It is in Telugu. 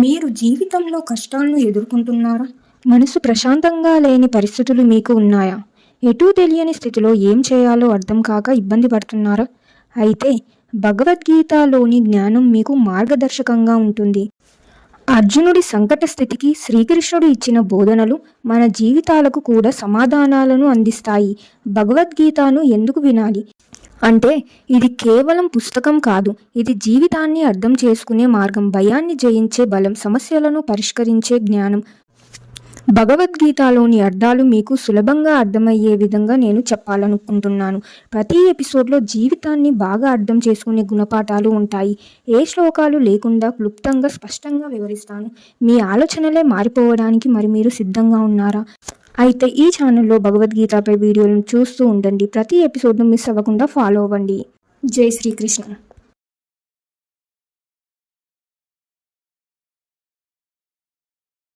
మీరు జీవితంలో కష్టాలను ఎదుర్కొంటున్నారా? మనసు ప్రశాంతంగా లేని పరిస్థితులు మీకు ఉన్నాయా? ఎటూ తెలియని స్థితిలో ఏం చేయాలో అర్థం కాక ఇబ్బంది పడుతున్నారా? అయితే భగవద్గీతలోని జ్ఞానం మీకు మార్గదర్శకంగా ఉంటుంది. అర్జునుడి సంకట స్థితికి శ్రీకృష్ణుడు ఇచ్చిన బోధనలు మన జీవితాలకు కూడా సమాధానాలను అందిస్తాయి. భగవద్గీతను ఎందుకు వినాలి? అంటే ఇది కేవలం పుస్తకం కాదు ఇది జీవితాన్ని అర్థం చేసుకునే మార్గం. భయాన్ని జయించే బలం సమస్యలను పరిష్కరించే జ్ఞానం. భగవద్గీతలోని అర్థాలు మీకు సులభంగా అర్థమయ్యే విధంగా నేను చెప్పాలనుకుంటున్నాను. ప్రతి ఎపిసోడ్లో జీవితాన్ని బాగా అర్థం చేసుకునే గుణపాఠాలు ఉంటాయి. ఏ శ్లోకాలు లేకుండా క్లుప్తంగా స్పష్టంగా వివరిస్తాను. మీ ఆలోచనలే మారిపోవడానికి మరి మీరు సిద్ధంగా ఉన్నారా? అయితే ఈ ఛానల్లో భగవద్గీతపై వీడియోలను చూస్తూ ఉండండి. ప్రతి ఎపిసోడ్ను మిస్ అవ్వకుండా ఫాలో అవ్వండి. జై శ్రీకృష్ణ.